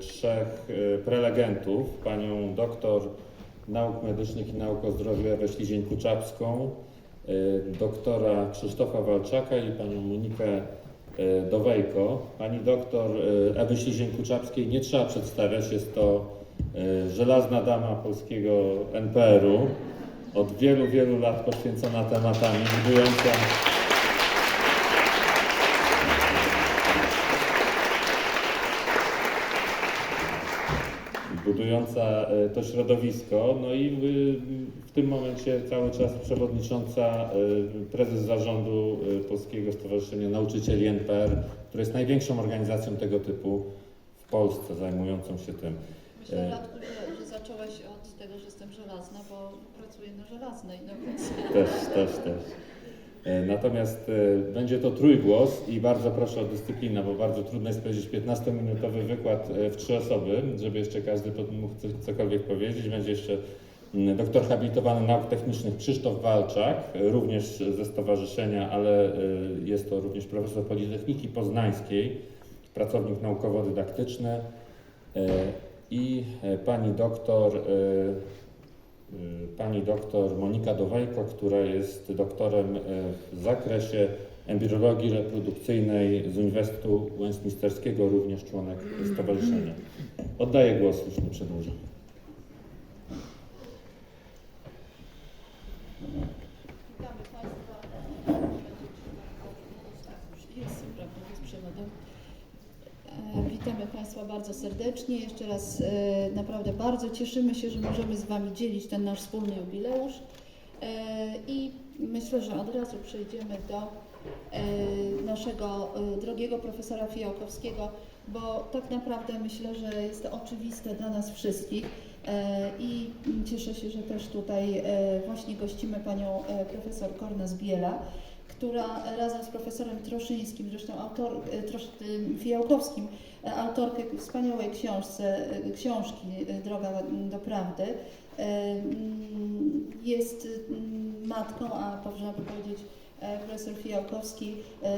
trzech y, prelegentów, panią doktor nauk medycznych i nauk o zdrowiu Ewę Ślizień-Kuczapską, y, doktora Krzysztofa Walczaka i panią Monikę y, Dowejko. Pani doktor Ewy Ślizień-Kuczapskiej nie trzeba przedstawiać, jest to żelazna dama polskiego NPR-u, od wielu, wielu lat poświęcona tematami, budująca budująca e, to środowisko. No i w, w tym momencie cały czas przewodnicząca, e, prezes zarządu e, Polskiego Stowarzyszenia Nauczycieli NPR, które jest największą organizacją tego typu w Polsce zajmującą się tym. Myślę. Radku, że, że zacząłeś od tego, że jestem żelazna, bo pracuję na żelaznej, no więc Też, też, też. E, Natomiast e, będzie to trójgłos i bardzo proszę o dyscyplinę, bo bardzo trudno jest powiedzieć 15-minutowy wykład e, w trzy osoby, żeby jeszcze każdy mógł co- cokolwiek powiedzieć. Będzie jeszcze mm, doktor habilitowany nauk technicznych Krzysztof Walczak, również ze stowarzyszenia, ale jest to również profesor Politechniki Poznańskiej, pracownik naukowo-dydaktyczny i pani doktor pani doktor Monika Dowajko, która jest doktorem y, w zakresie embriologii reprodukcyjnej z Uniwersytetu Westminsterskiego, również członek stowarzyszenia. Oddaję głos, już nie przedłużam. witamy Państwa. Tak, już jest, prawda, jest przewodem. E, Witamy Państwa bardzo serdecznie. Jeszcze raz e, naprawdę bardzo cieszymy się, że możemy z Wami dzielić ten nasz wspólny jubileusz. E, I myślę, że od razu przejdziemy do e, naszego drogiego profesora Fijałkowskiego, bo tak naprawdę myślę, że jest to oczywiste dla nas wszystkich. I cieszę się, że też tutaj właśnie gościmy panią profesor Korna Zbiela, która razem z profesorem Troszyńskim, zresztą autor, e, Trosz, e, Fijałkowskim, e, autorkę wspaniałej książce, książki Droga do Prawdy, mm, jest mm, matką, a można by powiedzieć profesor Fijałkowski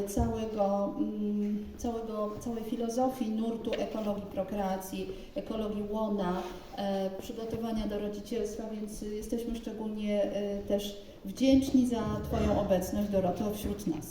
całego, mm, całego, całej filozofii nurtu ekologii prokreacji, ekologii łona, przygotowania do rodzicielstwa, więc jesteśmy szczególnie też wdzięczni za Twoją obecność, Doroto, wśród nas.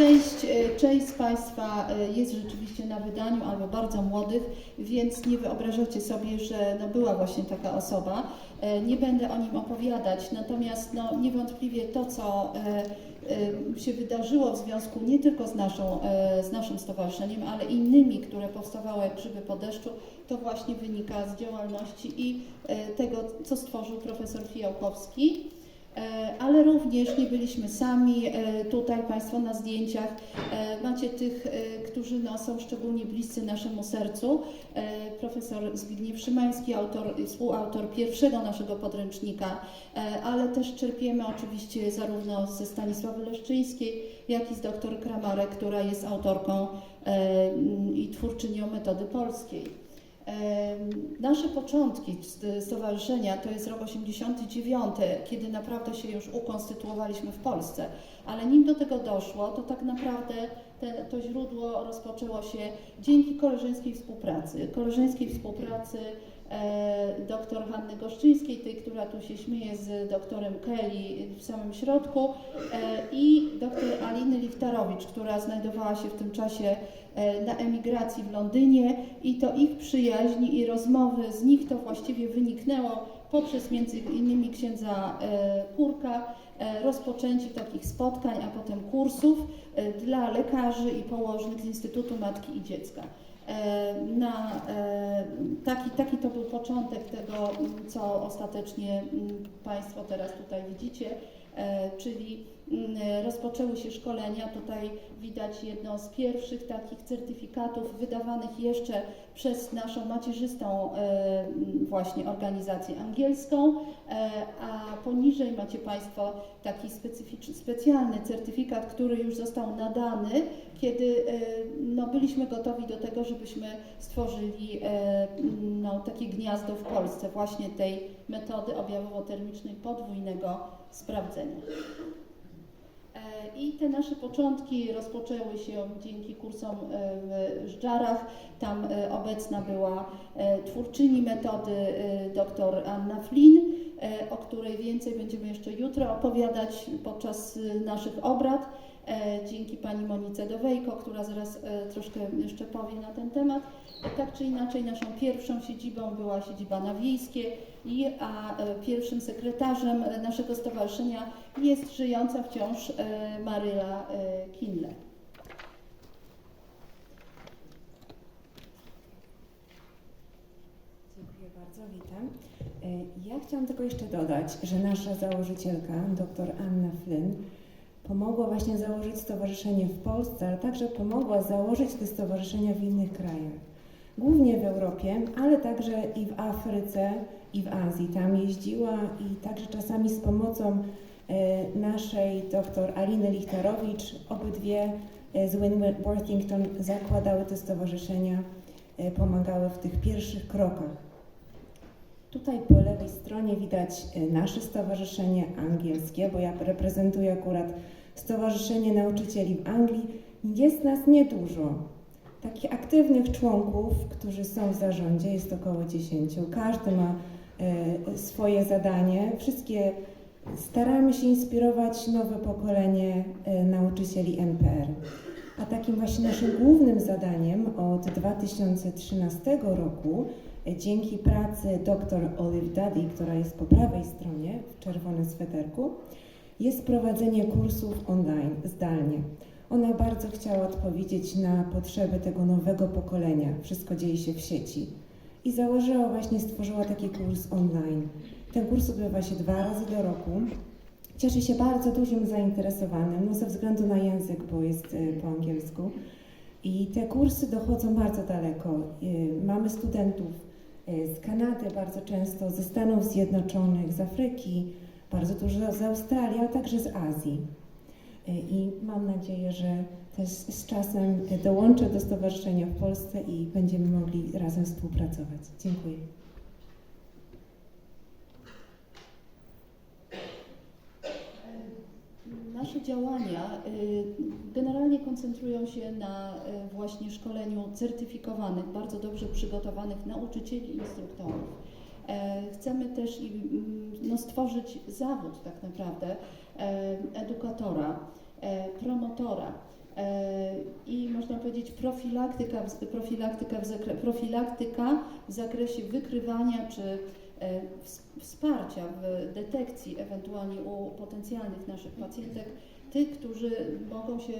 Część, e, część z Państwa e, jest rzeczywiście na wydaniu albo bardzo młodych, więc nie wyobrażacie sobie, że no była właśnie taka osoba. E, Nie będę o nim opowiadać, natomiast no niewątpliwie to, co się wydarzyło w związku nie tylko z, naszą, z naszym stowarzyszeniem, ale innymi, które powstawały jak grzyby po deszczu, to właśnie wynika z działalności i tego, co stworzył profesor Fijałkowski. E, Ale również nie byliśmy sami. E, Tutaj Państwo na zdjęciach e, macie tych, którzy no, są szczególnie bliscy naszemu sercu. Profesor Zbigniew Szymański, autor, współautor pierwszego naszego podręcznika, ale też czerpiemy oczywiście zarówno ze Stanisławy Leszczyńskiej, jak i z dr Kramarek, która jest autorką i twórczynią metody polskiej. Nasze początki st- stowarzyszenia to jest rok 89, kiedy naprawdę się już ukonstytuowaliśmy w Polsce. Ale nim do tego doszło, to tak naprawdę te, to źródło rozpoczęło się dzięki koleżeńskiej współpracy. Koleżeńskiej współpracy e, dr Hanny Goszczyńskiej, tej, która tu się śmieje z doktorem Kelly w samym środku e, i dr Aliny Liftarowicz, która znajdowała się w tym czasie na emigracji w Londynie i to ich przyjaźń i rozmowy z nich to właściwie wyniknęło poprzez między innymi księdza e, Kurka e, rozpoczęcie takich spotkań, a potem kursów e, dla lekarzy i położnych z Instytutu Matki i Dziecka. E, Na, e, taki, taki to był początek tego, co ostatecznie m, Państwo teraz tutaj widzicie, e, czyli rozpoczęły się szkolenia. Tutaj widać jedno z pierwszych takich certyfikatów wydawanych jeszcze przez naszą macierzystą e, właśnie organizację angielską, e, a poniżej macie Państwo taki specjalny certyfikat, który już został nadany, kiedy e, no, byliśmy gotowi do tego, żebyśmy stworzyli e, no, takie gniazdo w Polsce właśnie tej metody objawowo-termicznej podwójnego sprawdzenia. I te nasze początki rozpoczęły się dzięki kursom e, w Żdżarach. Tam e, obecna była e, twórczyni metody dr Anna Flynn, o której więcej będziemy jeszcze jutro opowiadać podczas naszych obrad. E, Dzięki pani Monice Dowejko, która zaraz e, troszkę jeszcze powie na ten temat. Tak czy inaczej, naszą pierwszą siedzibą była siedziba na Wiejskie, i, a e, pierwszym sekretarzem naszego stowarzyszenia jest żyjąca wciąż Maryla Kinle. Dziękuję bardzo, witam. Ja chciałam tylko jeszcze dodać, że nasza założycielka, dr Anna Flynn, pomogła właśnie założyć stowarzyszenie w Polsce, ale także pomogła założyć te stowarzyszenia w innych krajach. Głównie w Europie, ale także i w Afryce, i w Azji. Tam jeździła i także czasami z pomocą e, naszej dr Aliny Lichterowicz, obydwie e, z Winwood Worthington zakładały te stowarzyszenia, e, pomagały w tych pierwszych krokach. Tutaj po lewej stronie widać nasze stowarzyszenie angielskie, bo ja reprezentuję akurat Stowarzyszenie Nauczycieli w Anglii. Jest nas niedużo. Takich aktywnych członków, którzy są w zarządzie, jest około 10. Każdy ma e, swoje zadanie. Wszystkie staramy się inspirować nowe pokolenie e, nauczycieli NPR. A takim właśnie naszym głównym zadaniem od 2013 roku e, dzięki pracy dr Olive Daddy, która jest po prawej stronie w czerwonym sweterku, jest prowadzenie kursów online, zdalnie. Ona bardzo chciała odpowiedzieć na potrzeby tego nowego pokolenia. Wszystko dzieje się w sieci. I założyła właśnie, stworzyła taki kurs online. Ten kurs odbywa się dwa razy do roku. Cieszy się bardzo dużym zainteresowanym, no ze względu na język, bo jest y, po angielsku. I te kursy dochodzą bardzo daleko. Y, Mamy studentów y, z Kanady bardzo często, ze Stanów Zjednoczonych, z Afryki, bardzo dużo z Australii, ale także z Azji. Y, I mam nadzieję, że też z czasem dołączę do stowarzyszenia w Polsce i będziemy mogli razem współpracować. Dziękuję. Nasze działania y, generalnie koncentrują się na właśnie szkoleniu certyfikowanych, bardzo dobrze przygotowanych nauczycieli i instruktorów. E, Chcemy też mm, no, stworzyć zawód tak naprawdę e, edukatora, e, promotora i można powiedzieć profilaktyka, profilaktyka, w zakre, profilaktyka w zakresie wykrywania czy ws- wsparcia w detekcji ewentualnie u potencjalnych naszych pacjentek, tych, którzy mogą się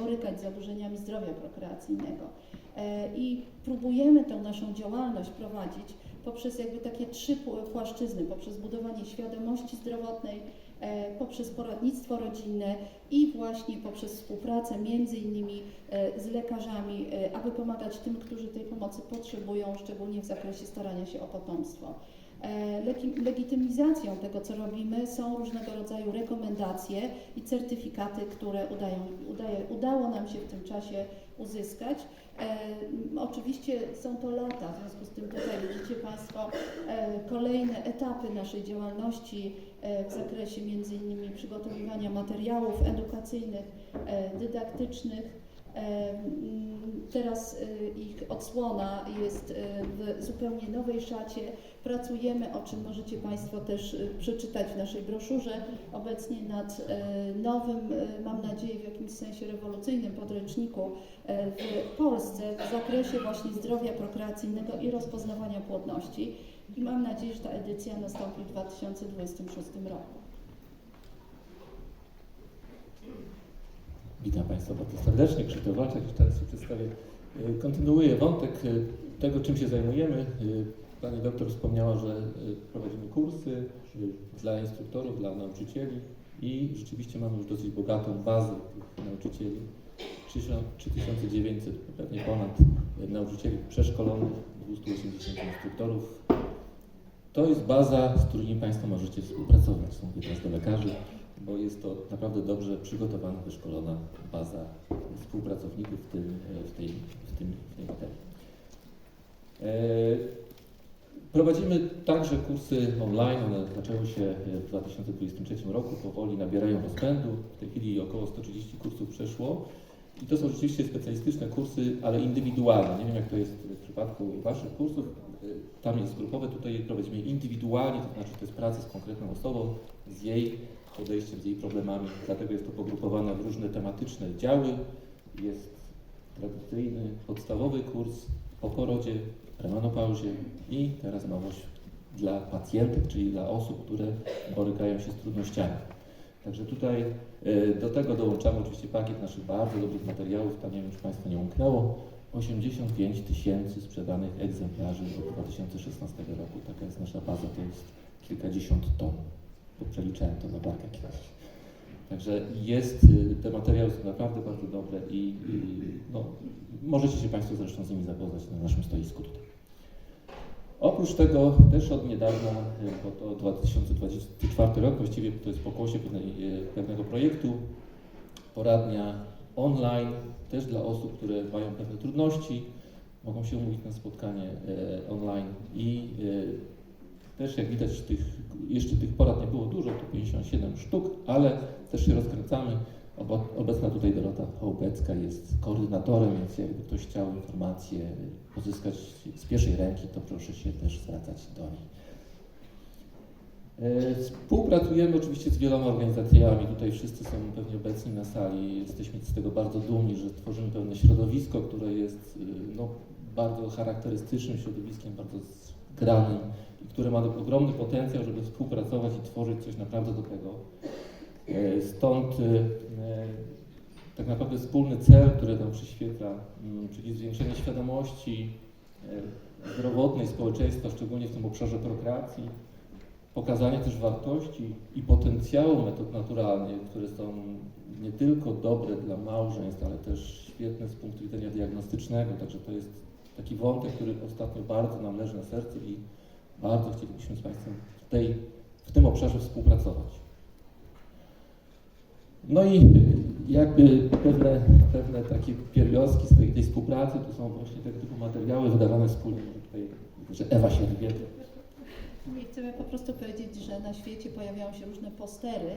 borykać z zaburzeniami zdrowia prokreacyjnego. I próbujemy tę naszą działalność prowadzić poprzez jakby takie trzy pł- płaszczyzny, poprzez budowanie świadomości zdrowotnej, e, poprzez poradnictwo rodzinne i właśnie poprzez współpracę między innymi e, z lekarzami, e, aby pomagać tym, którzy tej pomocy potrzebują, szczególnie w zakresie starania się o potomstwo. E, legi- Legitymizacją tego, co robimy, są różnego rodzaju rekomendacje i certyfikaty, które udają, udaje, udało nam się w tym czasie uzyskać. E, oczywiście są to lata, w związku z tym tutaj widzicie Państwo e, kolejne etapy naszej działalności e, w zakresie między innymi przygotowywania materiałów edukacyjnych, e, dydaktycznych. Teraz e, ich odsłona jest e, w zupełnie nowej szacie. Pracujemy, o czym możecie Państwo też e, przeczytać w naszej broszurze, obecnie nad nowym, mam nadzieję w jakimś sensie rewolucyjnym podręczniku w Polsce w zakresie właśnie zdrowia prokreacyjnego i rozpoznawania płodności. I mam nadzieję, że ta edycja nastąpi w 2026 roku. Witam Państwa bardzo serdecznie, Krzysztof Walczak, już teraz się przedstawię. Y, Kontynuuję wątek y, tego, czym się zajmujemy. Y, Pani doktor wspomniała, że prowadzimy kursy dla instruktorów, dla nauczycieli i rzeczywiście mamy już dosyć bogatą bazę tych nauczycieli. 3000 3900, pewnie ponad nauczycieli przeszkolonych, 280 instruktorów. To jest baza, z którymi Państwo możecie współpracować. Są teraz do lekarzy, bo jest to naprawdę dobrze przygotowana, wyszkolona baza współpracowników w, tym, e, w, tej, w, tym, w tej materii. E, Prowadzimy także kursy online, one zaczęły się w 2023 roku, powoli nabierają rozpędu. W tej chwili około 130 kursów przeszło. I to są rzeczywiście specjalistyczne kursy, ale indywidualne. Nie wiem, jak to jest w przypadku Waszych kursów. Tam jest grupowe, tutaj prowadzimy indywidualnie, to znaczy to jest praca z konkretną osobą, z jej podejściem, z jej problemami. Dlatego jest to pogrupowane w różne tematyczne działy. Jest tradycyjny, podstawowy kurs o porodzie, premenopauzie i teraz nowość dla pacjentek, czyli dla osób, które borykają się z trudnościami. Także tutaj e, do tego dołączamy oczywiście pakiet naszych bardzo dobrych materiałów, tam nie wiem, czy Państwa nie umknęło, 85 tysięcy sprzedanych egzemplarzy od 2016 roku. Taka jest nasza baza, to jest kilkadziesiąt ton, przeliczałem to na barkę kiedyś. Także jest, y, te materiały są naprawdę bardzo dobre i, i no, możecie się Państwo zresztą z nimi zapoznać na naszym stoisku tutaj. Oprócz tego też od niedawna, y, bo to 2024 rok, właściwie to jest pokłosie y, pewnego projektu, poradnia online, też dla osób, które mają pewne trudności, mogą się umówić na spotkanie online i też jak widać tych, jeszcze tych porad nie było dużo, to 57 sztuk, ale też się rozkręcamy. Obecna tutaj Dorota Hołbecka jest koordynatorem, więc jakby ktoś chciał informacje pozyskać z pierwszej ręki, to proszę się też zwracać do niej. E, Współpracujemy oczywiście z wieloma organizacjami. Tutaj wszyscy są pewnie obecni na sali. Jesteśmy z tego bardzo dumni, że tworzymy pewne środowisko, które jest y, no, bardzo charakterystycznym środowiskiem, bardzo zgranym i które ma ogromny potencjał, żeby współpracować i tworzyć coś naprawdę dobrego. E, Stąd y, e, tak naprawdę wspólny cel, który nam przyświeca, mm, czyli zwiększenie świadomości e, zdrowotnej społeczeństwa, szczególnie w tym obszarze prokreacji, pokazanie też wartości i potencjału metod naturalnych, które są nie tylko dobre dla małżeństw, ale też świetne z punktu widzenia diagnostycznego. Także to jest taki wątek, który ostatnio bardzo nam leży na sercu i bardzo chcielibyśmy z Państwem w, tej, w tym obszarze współpracować. No i jakby pewne, pewne takie pierwiastki z tej, tej współpracy to są właśnie tego typu materiały wydawane wspólnie. Tutaj, że Ewa się rwie. Nie chcemy po prostu powiedzieć, że na świecie pojawiają się różne postery,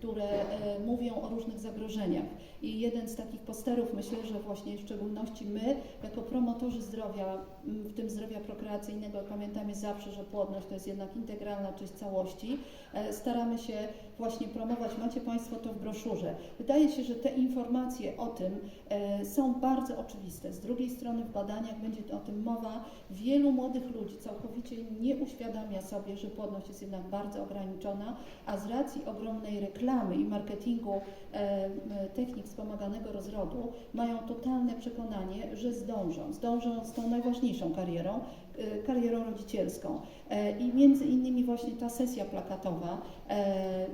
które e, mówią o różnych zagrożeniach. I jeden z takich posterów, myślę, że właśnie w szczególności my, jako promotorzy zdrowia, w tym zdrowia prokreacyjnego, pamiętamy zawsze, że płodność to jest jednak integralna część całości, e, staramy się właśnie promować. Macie Państwo to w broszurze. Wydaje się, że te informacje o tym e, są bardzo oczywiste. Z drugiej strony w badaniach będzie o tym mowa. Wielu młodych ludzi całkowicie nie uświadamia sobie, że płodność jest jednak bardzo ograniczona, a z racji ogromnej reklamy i marketingu e, m, technik wspomaganego rozrodu mają totalne przekonanie, że zdążą. Zdążą z tą najważniejszą karierą, e, karierą rodzicielską. E, I między innymi właśnie ta sesja plakatowa, e,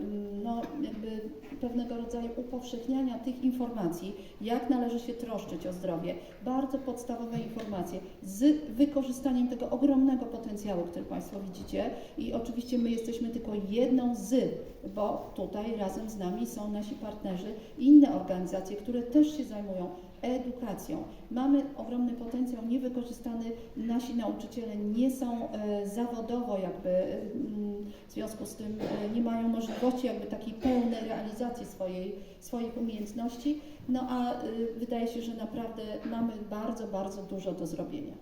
no jakby pewnego rodzaju upowszechniania tych informacji, jak należy się troszczyć o zdrowie, bardzo podstawowe informacje z wykorzystaniem tego ogromnego potencjału, który Państwo widzicie i oczywiście my jesteśmy tylko jedną z, bo tutaj razem z nami są nasi partnerzy, inne organizacje, które też się zajmują edukacją. Mamy ogromny potencjał niewykorzystany, nasi nauczyciele nie są e, zawodowo jakby mm, w związku z tym e, nie mają możliwości jakby takiej pełnej realizacji swojej, swoich umiejętności, no a e, wydaje się, że naprawdę mamy bardzo, bardzo dużo do zrobienia.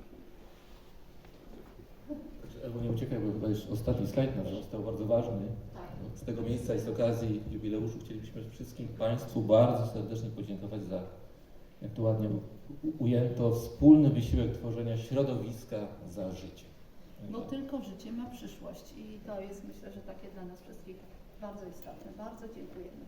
Albo nie uciekaj, bo chyba już ostatni slajd nasz został bardzo ważny. Z tego miejsca i z okazji jubileuszu chcielibyśmy wszystkim Państwu bardzo serdecznie podziękować za, jak to ładnie ujęto, wspólny wysiłek tworzenia środowiska za życie. Bo tylko życie ma przyszłość i to jest myślę, że takie dla nas wszystkich bardzo istotne. Bardzo dziękujemy.